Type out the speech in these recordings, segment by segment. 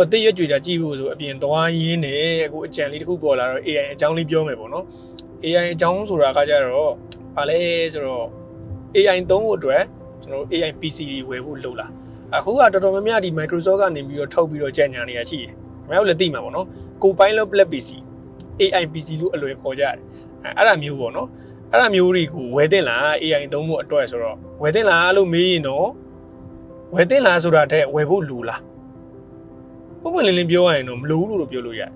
ကိုသိရွကြွေတာကြည့်ဖို့ဆိုအပြင်သွားရင်းနဲ့အခုအကြံလေးတစ်ခုပေါ်လာတော့ AI အကြောင်းလေးပြောမယ်ပေါ့နော် AI အကြောင်းဆိုတာကကြတော့ဗာလဲဆိုတော့ AI သုံးဖို့အတွက်ကျွန်တော်တို့ AI PC တွေဝယ်ဖို့လုပ်လာအခုကတော်တော်များများဒီ Microsoft ကနေပြီးတော့ထုတ်ပြီးတော့ကြံ့ညာနေတာရှိတယ်ခင်ဗျားတို့လည်းသိမှာပေါ့နော် Copilot Plus PC AI PC လို့အလွယ်ခေါ်ကြတယ်အဲအဲ့ဒါမျိုးပေါ့နော်အဲ့ဒါမျိုးတွေကိုဝယ်တင်လား AI သုံးဖို့အတွက်ဆိုတော့ဝယ်တင်လားလို့မေးရင်တော့ဝယ်တင်လားဆိုတာတဲ့ဝယ်ဖို့လူလား ပုံမှန်လင်းလင်းပြောရရင်တော့မလိုဘူးလို့ပြောလို့ရတယ်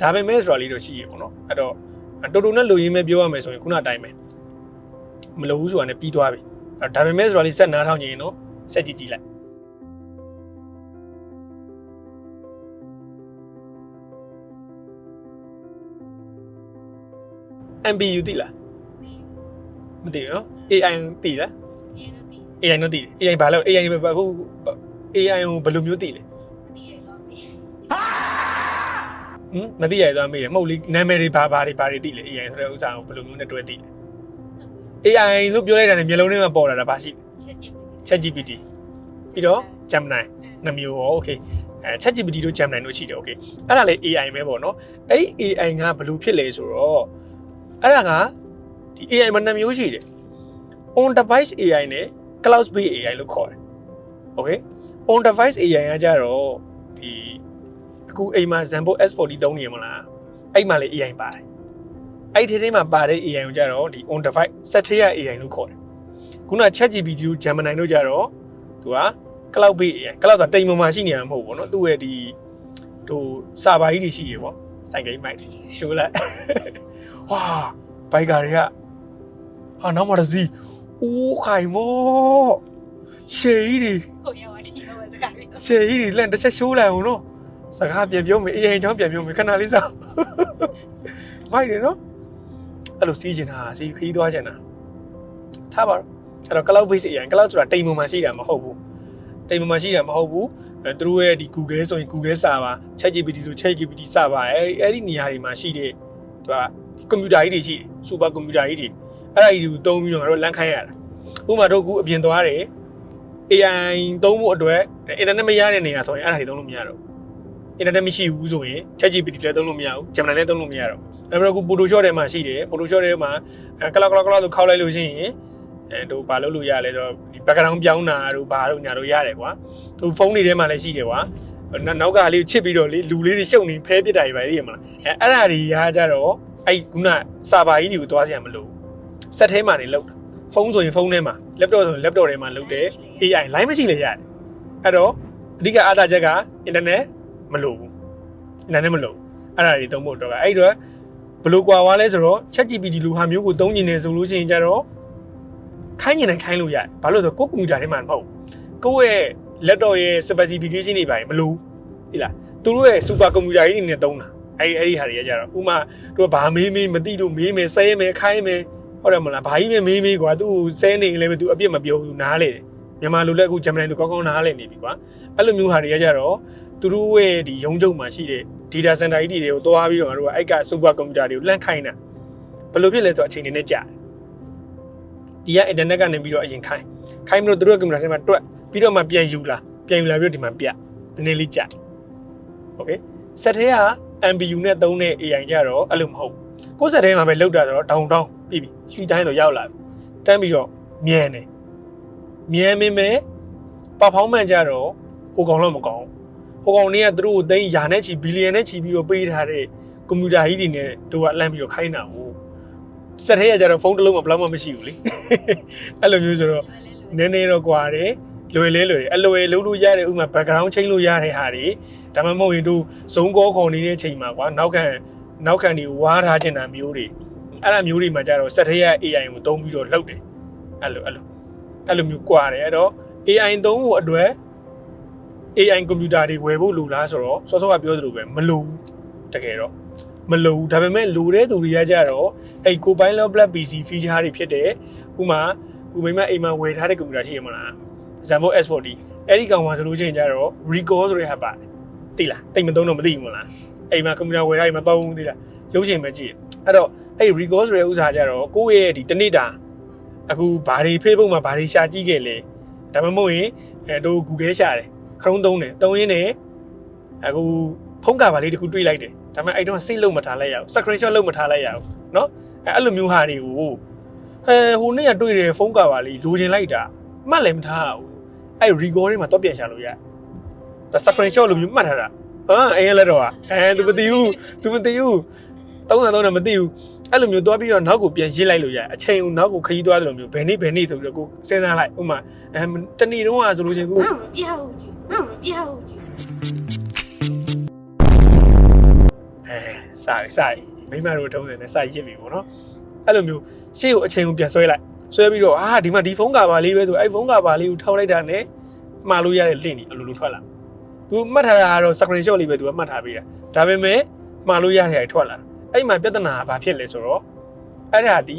ဒါပေမဲ့ဆိုတာလေးတော့ရှိရပေါ့နော်အဲ့တော့တော်တော်နဲ့လူရင်းပဲပြောရမယ်ဆိုရင်ခုနအတိုင်းပဲမလိုဘူးဆိုတာနဲ့ပြီးသွားပြီအဲ့ဒါပေမဲ့ဆိုတာလေးဆက်နားထောင်ကြရင်တော့ဆက်ကြည့်ကြည့်လိုက် MBU သိလားမသိဘူးနော် AI သိလား AI တော့သိတယ် AI ဘာလို့ AI ဘာအခု AI ကိုဘယ်လိုမျိုးသိလဲ ဟမ်မသိရသွားမေးတယ်မဟုတ်လေနာမည်တွေဘာဘာတွေဘာတွေသိလဲ AI ဆိုတဲ့ဥစ္စာကိုဘယ်လိုမျိုးနဲ့တွဲသိလဲ AI လို့ပြောလိုက်တာနဲ့မျိုးလုံးထဲမှာပေါ်လာတာဘာရှိလဲ ChatGPT ပြီးတော့ Gemini နှစ်မျိုးရော okay အဲ ChatGPT တို့ Gemini တို့ရှိတယ် okay အဲ့ဒါလေ AI ပဲပေါ့နော်အဲ့ဒီ AI ကဘယ်လိုဖြစ်လဲဆိုတော့အဲ့ဒါကဒီ AI မှာနှစ်မျိုးရှိတယ် on device AI နဲ့ cloud based AI လို့ခေါ်တယ် okay on device AI ကကြတော့ဒီ အခုအိမ်မှာ Zenbo S40 သုံးနေရမလားအဲ့မှာလေ AI ပါတယ်အဲ့ဒီထဲမှာပါတဲ့ AI ကိုကြတော့ဒီ on device set AI လို့ခေါ်တယ်ခုန ChatGPT တို့ Gemini တို့ကြတော့သူက cloud based AI cloud ဆိုတာတိမ်ပေါ်မှာရှိနေတာမဟုတ်ဘူးเนาะသူ့ရဲ့ဒီဟိုစာပါကြီးတွေရှိရေပေါ့စိုက်ကိန်းမိုက်ရှိုးလိုက်ဝါဘိုက်ကာတွေကဟာနောက်မှတစ်စီးအိုးခိုင်မောရှေကြီးတွေ ဟုတ်ရပါဒီတော့စကားပြော ရှေကြီးတွေလန့်တစ်ချက်ရှိုးလိုက်အောင်နော် စကားပြန်ပြောမယ်အေးရင်ချောင်းပြန်ပြောမယ်ခဏလေးစောင့်မိုက်တယ်နော်အဲ့လိုစီးကျင်တာစီးခီးသွားကျင်တာထားပါတော့အဲ့တော့ cloud base AI cloud ဆိုတာတိမ်ပေါ်မှာရှိတာမဟုတ်ဘူးတိမ်ပေါ်မှာရှိတာမဟုတ်ဘူးအဲသူတို့ရဲ့ဒီ Google ဆိုရင် Google server ChatGPT ဆို ChatGPT server အဲအဲ့ဒီနေရာတွေမှာရှိတဲ့သူကကွန်ပျူတာကြီးတွေရှိတယ် super ကွန်ပျူတာကြီးတွေအဲ့ဒါကြီးတွေကိုသုံးပြီးတော့ငါတို့လမ်းခိုင်းရတာဥပမာတို့အခုအပြင်သွားတယ် AI သုံးဖို့အတွက်အင်တာနက်မရတဲ့နေရာဆိုရင်အဲ့ဒါတွေသုံးလို့မရတော့ဘူး အင်တာနက်မရှိဘူးဆိုရင် ChatGPT လည်းသုံးလို့မရဘူး Gemini လည်းသုံးလို့မရတော့ဘူးအဲ့တော့အခု Photoshop ထဲမှာရှိတယ် Photoshop ထဲမှာကလောက်ကလောက်ကလောက်ဆိုခောက်လိုက်လို့ရှိရင်အဲတို့ဘာလုပ်လို့ရလဲဆိုတော့ဒီ background ပြောင်းတာတို့ဘာတို့ညာတို့ရတယ်ကွာသူဖုန်းတွေထဲမှာလည်းရှိတယ်ကွာနောက်ကလေးချစ်ပြီးတော့လေလူလေးတွေရှုပ်နေဖဲပစ်တာတွေပဲသိရမလားအဲအဲ့ဒါတွေရာကြတော့အဲ့ခုနစာပါကြီးတွေကိုသွားစရာမလိုဘူးစက်ထဲမှာနေလောက်တာဖုန်းဆိုရင်ဖုန်းထဲမှာ laptop ဆိုရင် laptop ထဲမှာလုပ်တယ် AI line မရှိလေရတယ်အဲ့တော့အဓိကအားသာချက်ကအင်တာနက် မလိုဘူးအင်တာနက်မလိုဘူးအဲ့ဒါတွေသုံးဖို့တော့ကအဲ့တော့ဘယ်လိုကွာွားလဲဆိုတော့ ChatGPT လိုဟာမျိုးကိုသုံးနေတယ်ဆိုလို့ရှိရင်ကြတော့ခိုင်းနေတယ်ခိုင်းလို့ရတယ်ဘာလို့လဲဆိုတော့ကိုယ်ကွန်ပျူတာထဲမှာမဟုတ်ဘူးကိုယ့်ရဲ့ laptop ရဲ့ specification တွေပါရင်မလိုဘူးဟိလားသူတို့ရဲ့ super computer ကြီးတွေနဲ့သုံးတာအဲ့အဲ့ဒီဟာတွေကကြတော့ဥမာတို့ကဘာမေးမေးမသိလို့မေးမယ်ဆဲမယ်ခိုင်းမယ်ဟုတ်တယ်မလားဘာကြီးပဲမေးမေးကွာသူ့ကိုဆဲနေရင်လည်းသူအပြစ်မပြောဘူးနားလေတယ် မြန်မာလူလည်းအခုဂျမန်သူကောင်းကောင်းနားလည်နေပြီကွာအဲ့လိုမျိုးဟာတွေကကြတော့သူတို့ရဲ့ဒီရုံးချုပ်မှာရှိတဲ့ data center ကြီးတွေကိုတွားပြီးတော့ငါတို့ကအဲ့က super computer တွေကိုလန့်ခိုင်းတာဘယ်လိုဖြစ်လဲဆိုတော့အချိန်နေနဲ့ကြာဒီက internet ကနေပြီးတော့အရင်ခိုင်းခိုင်းပြီးတော့သူတို့ computer ထဲမှာတွက်ပြီးတော့မှပြန်ယူလာပြန်ယူလာပြီးတော့ဒီမှာပြနည်းနည်းလေးကြာ okay စက်ထဲက MBU နဲ့သုံးတဲ့ AI ကြတော့အဲ့လိုမဟုတ်ကိုယ်စက်ထဲမှာပဲလောက်တာဆိုတော့တောင်တောင်ပြီးပြီရွှီတိုင်းတော့ရောက်လာပြီတန်းပြီးတော့မြန်တယ် မြန်မင်းပဲပါဖောင်းမှန်ကြတော့ဟိုကောင်တော့မကောင်းဟိုကောင်တွေကသူတို့ကိုသိန်းရာနဲ့ချီဘီလီယံနဲ့ချီပြီးတော့ပေးထားတဲ့ကွန်ပျူတာကြီးတွေနဲ့တို့ကလန့်ပြီးတော့ခိုင်းတာကိုစက်ထဲကကြတော့ဖုန်းတစ်လုံးမှဘလောက်မှမရှိဘူးလေအဲ့လိုမျိုးဆိုတော့နည်းနည်းတော့ကွာတယ်လွယ်လဲလွယ်တယ်အလွယ်လုံးလို့ရတဲ့ဥမာ background ချိန်လို့ရတဲ့ဟာတွေဒါမှမဟုတ်ရင်တို့ဇုံကောခေါ်နေတဲ့ချိန်မှာကွာနောက်ခံနောက်ခံတွေဝါးထားချင်တာမျိုးတွေအဲ့ဒါမျိုးတွေမှာကြတော့စက်ထဲက AI ကိုသုံးပြီးတော့လှုပ်တယ်အဲ့လိုအဲ့လို အဲ့လိုမျိုးကွာတယ်အဲ့တော့ AI သုံးဖို့အတွက် AI ကွန်ပျူတာတွေဝယ်ဖို့လိုလားဆိုတော့စောစောကပြောသလိုပဲမလိုဘူးတကယ်တော့မလိုဘူးဒါပေမဲ့လိုတဲ့သူတွေကကြတော့အဲ့ Copilot Plus PC feature တွေဖြစ်တယ်ဥမာဥမိမအိမ်မှာဝယ်ထားတဲ့ကွန်ပျူတာရှိရမလား Zenvo S40 အဲ့ဒီကောင်မှာဆိုလို့ချင်းကြတော့ Recall ဆိုတဲ့ဟာပါတယ်သိလားတိတ်မသုံးတော့မသိဘူးမလားအိမ်မှာကွန်ပျူတာဝယ်ထားရင်မသုံးဘူးသိလားရုပ်ရှင်ပဲကြည့်အဲ့တော့အဲ့ Recall ဆိုတဲ့ဥစ္စာကြတော့ကိုယ့်ရဲ့ဒီတနေ့တာ အခုဘာတွေ Facebook မှာဘာတွေရှာကြည့်ခဲ့လဲဒါမှမဟုတ်ရင်အဲတို့ Google ရှာတယ် Chrome သုံးတယ်သုံးရင်းနဲ့ အခုဖုန်းကာပါလေးတစ်ခုတွေးလိုက်တယ်ဒါပေမဲ့အဲ့တော့ save လုပ်မထားလိုက်ရအောင် screenshot လုပ်မထားလိုက်ရအောင်เนาะအဲ့အဲ့လိုမျိုးဟာတွေကိုဟဲဟိုနေ့ကတွေ့တယ်ဖုန်းကာပါလေးလိုချင်လိုက်တာမှတ်လည်းမထားဘူးအဲ့ recall တွေမှာတော့ပြန်ရှာလို့ရဒါ screenshot လိုမျိုးမှတ်ထားတာဟာအရင်လည်းတော့အဲ तू မသိဘူး तू မသိဘူးသုံးတာသုံးတာမသိဘူး အဲ့လိုမျိုးသွားပြီးတော့နောက်ကိုပြန်ရစ်လိုက်လို့ရတယ်အချိန်ကိုနောက်ကိုခရီးသွားတယ်လို့မျိုးဘယ်နေ့ဘယ်နေ့ဆိုပြီးတော့ကိုစဉ်းစားလိုက်ဥမာအဲတနေ့တုန်းကဆိုလို့ချင်းကိုမပြဟုတ်ကြီးမပြဟုတ်ကြီးအဲစာရီစာရီမိမတို့တုံးတယ်နဲ့စာရစ်ပြီပေါ့နော်အဲ့လိုမျိုးရှေ့ကိုအချိန်ကိုပြန်ဆွဲလိုက်ဆွဲပြီးတော့အာဒီမှာဒီဖုန်းကဘာလေးပဲဆိုအဲ့ဖုန်းကဘာလေးကိုထောက်လိုက်တာနဲ့မှားလို့ရတဲ့ link ကြီးအလိုလိုထွက်လာသူမှတ်ထားတာကတော့ screenshot လေးပဲသူကမှတ်ထားပေးတာဒါပေမဲ့မှားလို့ရတဲ့အထွက်လာတာ အဲ့မှာပြဿနာကဘာဖြစ်လဲဆိုတော့အဲ့ဒါဒီ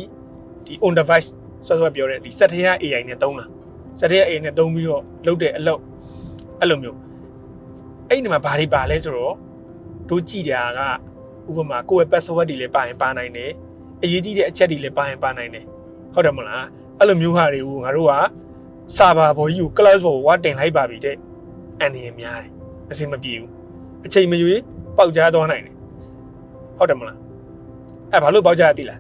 ဒီ on device ဆွဲဆွဲပြောတဲ့ဒီ set ထဲက AI နဲ့သုံးတာ set ထဲက AI နဲ့သုံးပြီးတော့လုပ်တဲ့အလုပ်အဲ့လိုမျိုးအဲ့ဒီမှာဘာတွေပါလဲဆိုတော့တို့ကြည့်တာကဥပမာကိုယ့်ရဲ့ password တွေလည်းပါရင်ပါနိုင်တယ်အရေးကြီးတဲ့အချက်တွေလည်းပါရင်ပါနိုင်တယ်ဟုတ်တယ်မလားအဲ့လိုမျိုးဟာတွေကိုငါတို့ကစာပါဘော်ကြီးကို class ဘော်ဝါတင်လိုက်ပါပြီတဲ့အန်ရများတယ်အစင်မပြေဘူးအချိန်မရွေးပေါက်ကြားသွားနိုင်တယ်ဟုတ်တယ်မလား အဲ့ဘာလို့ပေါက်ကြားရသည်လား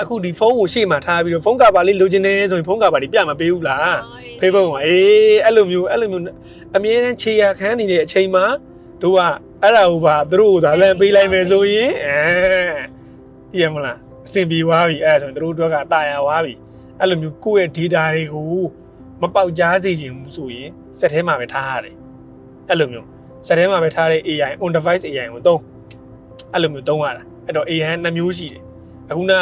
အခုဒီဖုန်းကိုရှေ့မှာထားပြီးတော့ဖုန်းကပါလေးလိုချင်နေဆိုရင်ဖုန်းကပါလေးပြမပေးဘူးလားဖေးဘုံကအေးအဲ့လိုမျိုးအဲ့လိုမျိုးအမြဲတမ်းခြေရခန်းနေတဲ့အချိန်မှာတို့ကအဲ့ဒါကိုပါသူတို့ကိုသာလမ်းပေးလိုက်မယ်ဆိုရင်အဲသိရမလားအဆင်ပြေသွားပြီအဲ့ဒါဆိုရင်သူတို့တို့ကတာယာသွားပြီအဲ့လိုမျိုးကိုယ့်ရဲ့ data တွေကိုမပေါက်ကြားစေချင်ဘူးဆိုရင်စက်ထဲမှာပဲထားရတယ်အဲ့လိုမျိုးစက်ထဲမှာပဲထားတဲ့ AI on device AI ကိုသုံး အဲ့လိုမျိုးသုံးရတာအဲ့တော့ AI နှစ်မျိုးရှိတယ်အခုန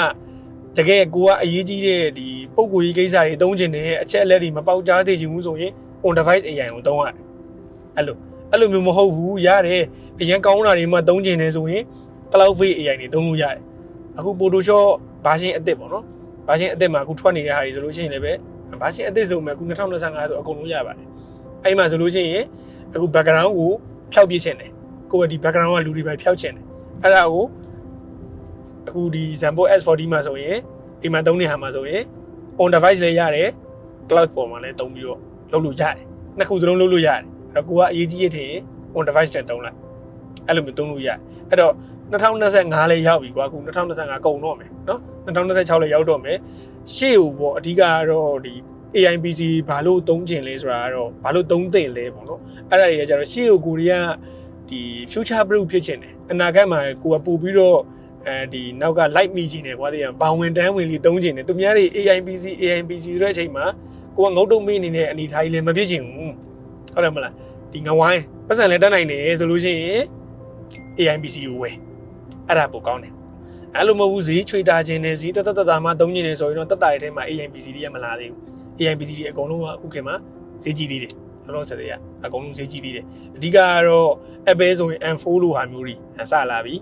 ကတကယ်ကိုကအရေးကြီးတဲ့ဒီပုံကိုကြီးကိစ္စတွေသုံးချင်တဲ့အချက်အလက်တွေမပေါက်ကြားသေးချင်ဘူးဆိုရင် on device AI ကိုသုံးရတယ်အဲ့လိုအဲ့လိုမျိုးမဟုတ်ဘူးရတယ်အရင်ကောင်းတာတွေမှသုံးချင်တယ်ဆိုရင် cloud face AI တွေသုံးလို့ရတယ်အခု Photoshop version အသစ်ပေါ့နော် version အသစ်မှာအခုထွက်နေတဲ့ဟာတွေဆိုလို့ရှိရင်လည်းပဲ version အသစ်ဆိုမှအခု2025ဆိုအကုန်လုံးရပါတယ်အဲ့မှာဆိုလို့ရှိရင်အခု background ကိုဖျောက်ပြချင်တယ်ကိုယ်ကဒီ background ကလူတွေပဲဖျောက်ချင်တယ် အဲ့ဒါကိုအခုဒီ Zambo S40 မှာဆိုရင်အိမ်မှာသုံးနေဟာမှာဆိုရင် on device လည်းရတယ် cloud ပေါ်မှာလည်းသုံးပြီးတော့လုပ်လို့ရတယ်နှစ်ခုစလုံးလုပ်လို့ရတယ်အဲ့တော့ကိုကအရေးကြီးရတဲ့ on device နဲ့သုံးလိုက်အဲ့လိုမျိုးသုံးလို့ရတယ်အဲ့တော့2025လည်းရောက်ပြီကွာအခု2025ကုန်တော့မယ်နော်2026လည်းရောက်တော့မယ်ရှေ့ကိုပေါ့အဓိကကတော့ဒီ AIPC ဘာလို့သုံးကျင်လဲဆိုတာကတော့ဘာလို့သုံးသင့်လဲပေါ့နော်အဲ့ဒါတွေကကျတော့ရှေ့ကိုကိုရီးယား ဒီ future proof ဖြစ်ချင်တယ်အနာဂတ်မှာကိုကပို့ပြီးတော့အဲဒီနောက်က light မိချင်တယ်ကွာတည်းကဘောင်ဝင်တန်းဝင်လေးသုံးချင်တယ်သူများတွေ AIPC AIPC ဆိုတဲ့အချိန်မှာကိုကငုတ်တုံမိနေတဲ့အနေထားကြီးလည်းမဖြစ်ချင်ဘူးဟုတ်တယ်မလားဒီငဝိုင်းပတ်စံလည်းတက်နိုင်တယ်ဆိုလို့ရှိရင် AIPC ကိုဝယ်အဲ့ဒါပိုကောင်းတယ်အဲ့လိုမဟုတ်ဘူးဈေးချွေတာခြင်းနဲ့ဈေးတတတတမှသုံးခြင်းနဲ့ဆိုရင်တော့တက်တာရဲ့ထဲမှာ AIPC တွေကမလာသေးဘူး AIPC တွေအကုန်လုံးကအခုခေတ်မှာဈေးကြီးသေးတယ် လောလောဆယ်တည်းကအကုန်လုံးဈေးကြီးသေးတယ်အဓိကကတော့ Apple ဆိုရင် M4 လိုဟာမျိုးတွေစလာပြီ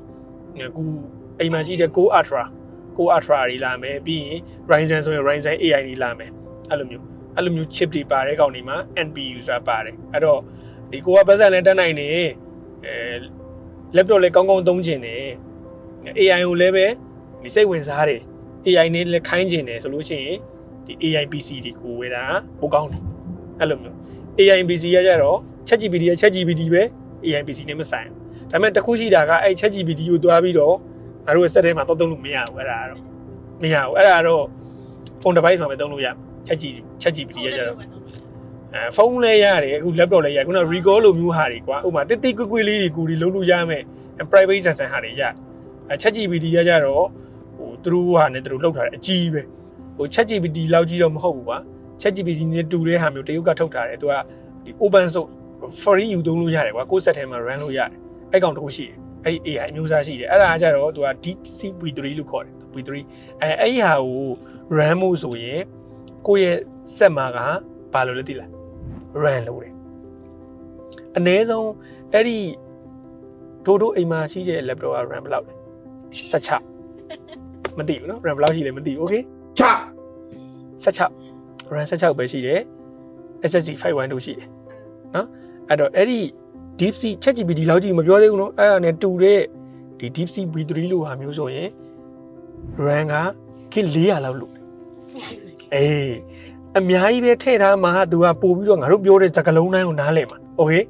အခုအိမ်မှာရှိတဲ့ Go Ultra Go Ultra တွေလာမယ်ပြီးရင် Ryzen ဆိုရင် Ryzen AI တွေလာမယ်အဲ့လိုမျိုးအဲ့လိုမျိုး chip တွေပါတဲ့ကောင်တွေမှာ NPU ဆိုတာပါတယ်အဲ့တော့ဒီကိုကပတ်စံလည်းတက်နိုင်နေအဲ laptop လည်းကောင်းကောင်းသုံးကျင်တယ် AI ကိုလည်းပဲဒီစိတ်ဝင်စားတယ် AI နဲ့လည်းခိုင်းကျင်တယ်ဆိုလို့ရှိရင်ဒီ AI PC တွေကိုဝယ်တာပိုကောင်းတယ်အဲ့လိုမျိုး AI PC ရကြတော့ ChatGPT က ChatGPT ပဲ AI PC နဲ့မဆိုင်ဘူးဒါပေမဲ့တစ်ခုရှိတာကအဲ့ ChatGPT ကိုတွားပြီးတော့ငါတို့ရဲ့ set ထဲမှာသုံးသုံးလို့မရဘူးအဲ့ဒါကတော့မရဘူးအဲ့ဒါကတော့ phone device မှာပဲသုံးလို့ရ ChatGPT ChatGPT ရကြတော့အဲဖုန်းလည်းရတယ်အခု laptop လည်းရခုန recall လိုမျိုးဟာတွေကွာဥပမာတိတိကွကွလေးတွေကိုဒီလုံးလို့ရမယ် private sensor ဟာတွေရအဲ ChatGPT ရကြတော့ဟိုသူတို့ဟာနဲ့သူတို့လောက်ထားတယ်အကြီးပဲဟို ChatGPT လောက်ကြီးတော့မဟုတ်ဘူးကွာ ChatGPT နဲ့တူတဲ့ဟာမျိုးတရုတ်ကထုတ်ထားတယ်သူကဒီ open source free ယူသုံးလို့ရတယ်ကွာကိုယ် set ထဲမှာ run လို့ရတယ်အဲ့ကောင်တစ်ခုရှိတယ်အဲ့ဒီ AI အမျိုးအစားရှိတယ်အဲ့ဒါကကြတော့သူက DeepSeek V3 လို့ခေါ်တယ် V3 အဲအဲ့ဒီဟာကို run မှုဆိုရင်ကိုယ့်ရဲ့ set မှာကဘာလို့လဲသိလား run လုပ်တယ်အနည်းဆုံးအဲ့ဒီတို့တို့အိမ်မှာရှိတဲ့ laptop က RAM ဘယ်လောက်လဲ16မသိဘူးเนาะ RAM ဘယ်လောက်ရှိလဲမသိဘူး okay ချ 16 RAM 16ပဲရှိတယ် SSD 512ရှိတယ်เนาะအဲ့တော့အဲ့ဒီ DeepSeek ChatGPT လောက်ကြီးမပြောသေးဘူးเนาะအဲ့ဒါနဲ့တူတဲ့ဒီ DeepSeek V3 လို့ဟာမျိုးဆိုရင် RAM က K 400လောက်လို့အေးအများကြီးပဲထည့်ထားမှာသူကပို့ပြီးတော့ငါတို့ပြောတဲ့စကားလုံးတိုင်းကိုနားလည်မှာ okay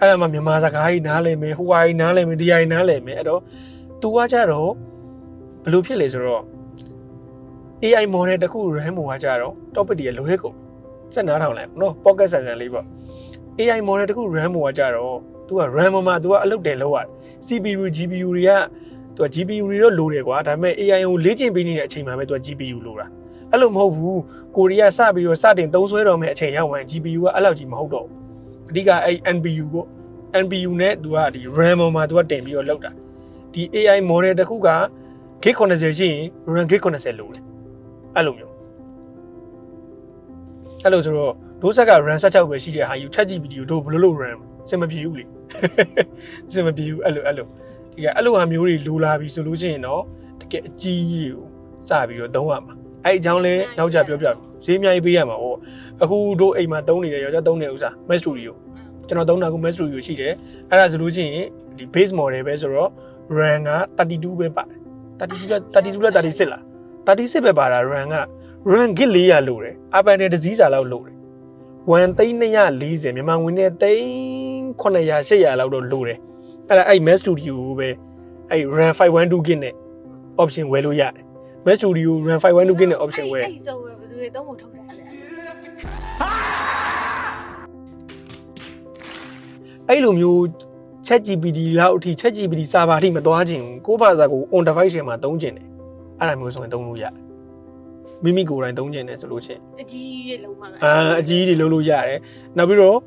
အဲ့ဒါမှမြန်မာစကားကြီးနားလည်မယ်ဟိုဝါကြီးနားလည်မယ်ဒီဟာကြီးနားလည်မယ်အဲ့တော့ तू ကကြတော့ဘယ်လိုဖြစ်လဲဆိုတော့ AI model တစ်ခု RAM ပေါ်ကကြတော့ topic တွေလိုရဲကုန်စက်နားထောင်လိုက်နော် pocket ဆန်ဆန်လေးပေါ့ AI model တစ်ခု RAM ပေါ်ကကြတော့ तू က RAM ပေါ်မှာ तू ကအလုပ်တယ်လောက်ရတယ် CPU GPU တွေက तू က GPU တွေတော့လိုတယ်ကွာဒါပေမဲ့ AI ကိုလေ့ကျင့်ပေးနေတဲ့အချိန်မှာပဲ तू က GPU လိုတာအဲ့လိုမဟုတ်ဘူးကိုရီးယားစပြီးတော့စတင်သုံးစွဲတော်မဲ့အချိန်ရောက်ရင် GPU ကအဲ့လောက်ကြီးမဟုတ်တော့ဘူးအဓိကအဲ့ NPU ပေါ့ NPU နဲ့ तू ကဒီ RAM ပေါ်မှာ तू ကတင်ပြီးတော့လောက်တာဒီ AI model တစ်ခုက gig 80ရှိရင် RAM gig 80လိုတယ် အဲ့လိုမျိုးအဲ့လိုဆိုတော့ဒိုးဆက်က RAM 16ပဲရှိတဲ့ဟာယူ ChatGPT ကိုတို့ဘယ်လိုလုပ် RAM စင်မပြေဘူးလေစင်မပြေဘူးအဲ့လိုအဲ့လိုဒီကအဲ့လိုဟာမျိုးတွေလိုလာပြီဆိုလို့ရှိရင်တော့တကယ်အကြီးကြီးကိုစပြီးတော့သုံးရမှာအဲ့အကြောင်းလဲနောက်ကြပြောပြဈေးအများကြီးပေးရမှာပေါ့အခုတို့အိမ်မှာသုံးနေတဲ့ယောက်ျားသုံးတဲ့ဥစ္စာ Mac Studio ကျွန်တော်သုံးတာက Mac Studio ရှိတယ်အဲ့ဒါဆိုလို့ရှိရင်ဒီ base model ပဲဆိုတော့ RAM က32ပဲပါတယ်32လား32လား36လား 36ပဲပါတာ RAM က RAM gig 400လို့တယ်အပန်နဲ့တစ်စည်းစာလောက်လို့တယ်1သိန်း240မြန်မာငွေနဲ့သိန်း900 800လောက်တော့လို့တယ်အဲ့ဒါအဲ့ Mac Studio ကိုပဲအဲ့ RAM 512 gig နဲ့ option ဝယ်လို့ရတယ် Mac Studio RAM 512 gig နဲ့ option ဝယ်အဲ့ဆိုဝယ်ဘယ်သူတွေတော့မထုတ်တာလဲအဲ့လိုမျိုး ChatGPT လောက်အထိ ChatGPT server အထိမသွားခြင်းကိုကိုယ့်ဘာသာကို on device ထဲမှာသုံးခြင်းတယ် အဲ့ဒါမျိုးဆိုရင်သုံးလို့ရတယ်မိမိကိုယ်တိုင်သုံးခြင်းတယ်ဆိုလို့ရှိရင်အကြီးကြီးလုံးပါလားအာအကြီးကြီးတွေလုပ်လို့ရတယ်နောက်ပြီးတော့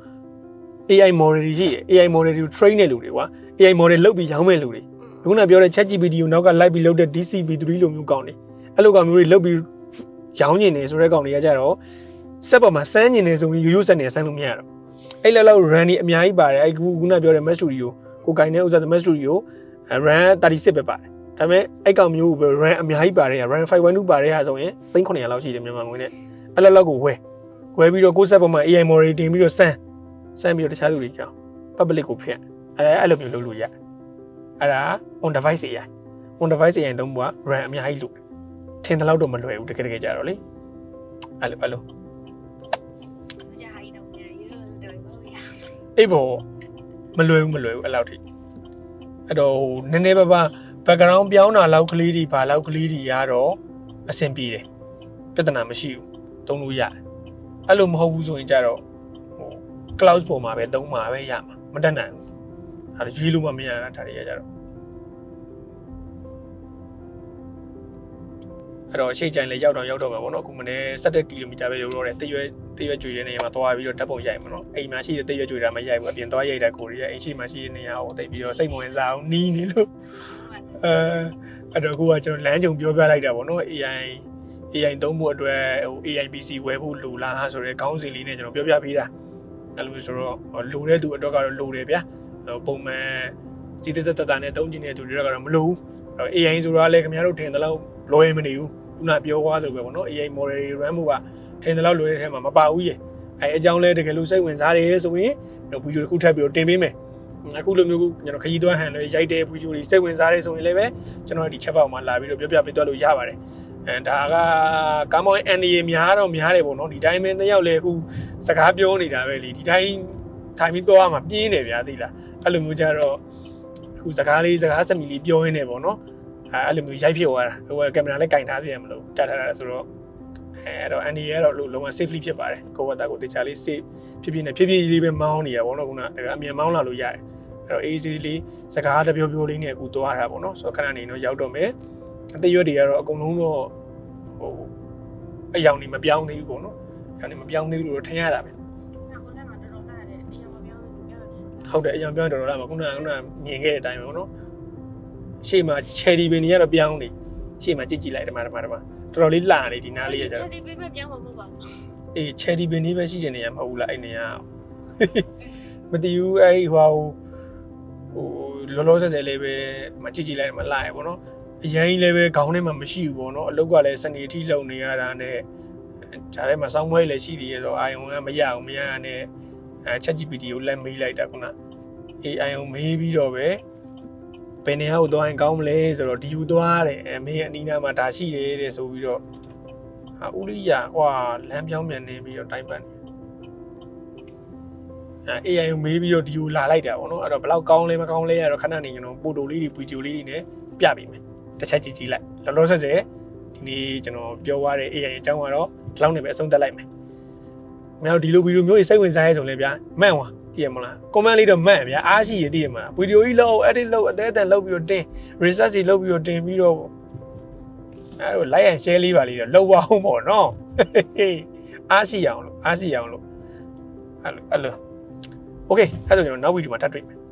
AI model တွေရှိတယ် AI model တွေကို train တဲ့လူတွေကွာ AI model လုပ်ပြီးရောင်းမဲ့လူတွေခုနပြောတဲ့ ChatGPT ကိုနောက်ကလိုက်ပြီးလုပ်တဲ့ DCP3 လိုမျိုးကောင်းတယ်အဲ့လိုကောင်မျိုးတွေလုပ်ပြီးရောင်းကျင်နေဆိုတဲ့ကောင်တွေကကြတော့စက်ပေါ်မှာစမ်းကျင်နေဆိုရင်ရိုးရိုးစက်နေစမ်းလို့မရတော့အဲ့လောက်လောက် run နေအများကြီးပါတယ်အဲ့ခုခုနပြောတဲ့ Mac Studio ကိုကင်တဲ့ဥစ္စာ Mac Studio run 36ပဲပါတယ် ဒါပေမဲ့အဲ့ကောင်မျိုးကိုပဲ run အများကြီးပါတယ် run 512ပါတယ်ဟာဆိုရင်3900လောက်ရှိတယ်မြန်မာငွေနဲ့အဲ့လောက်လောက်ကိုဝယ်ဝယ်ပြီးတော့ကိုယ့်စက်ပေါ်မှာ AI model တင်ပြီးတော့စမ်းစမ်းပြီးတော့တခြားလူတွေကြောင်း public ကိုဖြန့်အဲအဲ့လိုမျိုးလုပ်လို့ရတယ်အဲ့ဒါ on device AI on device AI သုံးဖို့က RAM အများကြီးလို့ထင်တဲ့လောက်တော့မလွယ်ဘူးတကယ်တကယ်ကြတော့လေအဲ့လိုအဲ့လိုကြာကြီးတော့ညာရွတ်တယ်ဘောရအေးဘောမလွယ်ဘူးမလွယ်ဘူးအဲ့လောက်ထိအဲ့တော့ဟိုနည်းနည်းပါးပါ background ပြောင်းတာလောက်ကလေးတွေဘာလောက်ကလေးတွေကတော့အဆင်ပြေတယ်ပြဿနာမရှိဘူးသုံးလို့ရတယ်အဲ့လိုမဟုတ်ဘူးဆိုရင်ကြတော့ဟို cloud ပေါ်မှာပဲသုံးမှာပဲရမှာမတတ်နိုင်ဘူးအဲ့ဒါရေးလို့မမရတာဒါတွေကကြတော့အဲ့တော့ရှေ့ကျရင်လည်းရောက်တော့ရောက်တော့မှာပေါ့နော်အခုမနေ့17ကီလိုမီတာပဲရောက်တော့တယ်တရွဲတရွဲကျွေတဲ့နေရာမှာသွားပြီးတော့ဓာတ်ပုံရိုက်မှာနော်အိမ်မှာရှိတဲ့တရွဲကျွေတာမရိုက်ဘူးအပြင်သွားရိုက်တာကိုရီးယားအိမ်ရှိမှရှိတဲ့နေရာကိုတိတ်ပြီးတော့စိတ်မဝင်စားအောင်နီးနေလို့ အဲအဲ့တော့အခုကကျွန်တော်လမ်းကြုံပြောပြလိုက်တာပေါ့နော် AI AI သုံးဖို့အတွက်ဟို AI PC ဝယ်ဖို့လိုလားဆိုတော့ခေါင်းစဉ်လေးနဲ့ကျွန်တော်ပြောပြပေးတာအဲ့လိုဆိုတော့လိုတဲ့သူအတွက်ကတော့လိုတယ်ဗျာပုံမှန်စီးတက်တက်တာနဲ့သုံးကျင်တဲ့သူတွေကတော့မလိုဘူး AI ဆိုတာလည်းခင်ဗျားတို့ထင်တယ်လို့လွယ်မနေဘူးခုနပြောသွားသလိုပဲပေါ့နော် AI model တွေ run ဖို့ကထင်တယ်လို့လွယ်တဲ့ထဲမှာမပါဘူးရေအဲအကြောင်းလဲတကယ်လို့စိတ်ဝင်စားတယ်ဆိုရင်ဗီဒီယိုတစ်ခုထပ်ပြီးတော့တင်ပေးမယ် အခုလိုမျိုးကျွန်တော်ခရီးသွားဟန်လေးရိုက်တဲ့ဗီဒီယိုတွေစိတ်ဝင်စားတယ်ဆိုရင်လည်းပဲကျွန်တော်ဒီ chat box မှာလာပြီးတော့ပြောပြပေးသွားလို့ရပါတယ်အဲဒါကကာမောင်အန်ဒီများတော့များတယ်ပေါ့နော်ဒီတိုင်းပဲနှစ်ယောက်လည်းအခုစကားပြောနေတာပဲလေဒီတိုင်းထိုင်ပြီးသွားမှပြင်းတယ်ဗျာသိလားအဲ့လိုမျိုးကြတော့အခုစကားလေးစကားစမီလေးပြောရင်းနေပေါ့နော်အဲအဲ့လိုမျိုးရိုက်ဖြစ်သွားတာဟိုကင်မရာလည်းကင်ထားစီရမလို့တတ်ထားတာဆိုတော့အဲအဲ့တော့ Andy ကတော့လုံးဝ safely ဖြစ်ပါတယ်ကိုဝတ်တာကိုတခြားလေး safe ဖြစ်ဖြစ်နဲ့ဖြည်းဖြည်းလေးပဲမောင်းနေရပါတော့ခုနကအမြန်မောင်းလာလို့ရတယ် အဲ့တော့ easy လေးစကားတပြောပြောလေးနဲ့အခုသွားတာပေါ့နော်ဆိုတော့ခဏနေတော့ရောက်တော့မယ်အသေးရွက်တွေကတော့အကုန်လုံးတော့ဟိုအယောင်နေမပြောင်းသေးဘူးပေါ့နော်အယောင်နေမပြောင်းသေးဘူးလို့ထင်ရတာပဲနောက်လည်းမတော်တော်လာတယ်တရားမပြောဘူးပြောတယ်ဟုတ်တယ်အယောင်ပြောင်းတော်တော်လာမှာခုနကခုနကမြင်ခဲ့တဲ့အတိုင်းပဲပေါ့နော်ရှေ့မှာ cherry ပင်တွေကတော့ပြောင်းနေရှေ့မှာကြည့်ကြည့်လိုက်ဓမ္မဓမ္မဓမ္မတော်တော်လေးလာနေဒီနားလေးရကြတော့ချက်ဒီပေးမပြောင်းမှာမဟုတ်ပါဘူးအေး cherry ပင်လေးပဲရှိတဲ့နေရာမဟုတ်ဘူးလားအဲ့နေရာမတည်ဘူးအဲ့ဟိုဟို လောလောဆယ်ဆယ်လေးပဲမကြည့်ကြည့်လိုက်မှလာရပေါ့နော်အရင်ကြီးလည်းပဲခေါင်းထဲမှာမရှိဘူးပေါ့နော်အလုတ်ကလည်းစနေအထိလုံနေရတာနဲ့ဂျားထဲမှာစောင်းမွဲလည်းရှိသေးရဆိုအာယုံကမရအောင်မရနဲ့အဲ ChatGPT ကိုလက်မေးလိုက်တာခုန AI ကိုမေးပြီးတော့ပဲဘယ်နေရာကိုသွားရင်ကောင်းမလဲဆိုတော့ဒီယူသွားတယ်အဲမင်းအနီးနားမှာဒါရှိတယ်တဲ့ဆိုပြီးတော့ဟာဥရိယာကွာလမ်းပြောင်းပြန်နေပြီးတော့တိုင်ပန်နေအဲ AI ကိုမေးပြီးတော့ဒီကိုလာလိုက်တာပေါ့နော်အဲ့တော့ဘယ်လောက်ကောင်းလဲမကောင်းလဲရတော့ခဏနေကျွန်တော်ပိုတိုလေးတွေဗီဒီယိုလေးတွေနဲ့ပြပေးမယ်တစ်ချက်ကြည့်ကြည့်လိုက်လောလောဆယ်ဆယ်ဒီနေ့ကျွန်တော်ပြောသွားတဲ့ AI အကြောင်းကတော့ဒီလောက်နေပဲအဆုံးသတ်လိုက်မယ်မင်းတို့ဒီလိုဗီဒီယိုမျိုးကြီးစိတ်ဝင်စားရဲဆိုလဲဗျာမှန်သွားတည်ရမလား comment လေးတော့မှန်ဗျာအားရှိရတည်ရမလားဗီဒီယိုကြီးလောက် edit လောက်အသေးအတန်လောက်ပြီးတော့တင် research တွေလောက်ပြီးတော့တင်ပြီးတော့အဲ့တော့ like and share လေးပါလေးတော့လောက်ပါအောင်ပေါ့နော်အားရှိအောင်လို့အားရှိအောင်လို့အဲ့လိုအဲ့လို okay အဲ့ဒါဆိုကျွန်တော်နော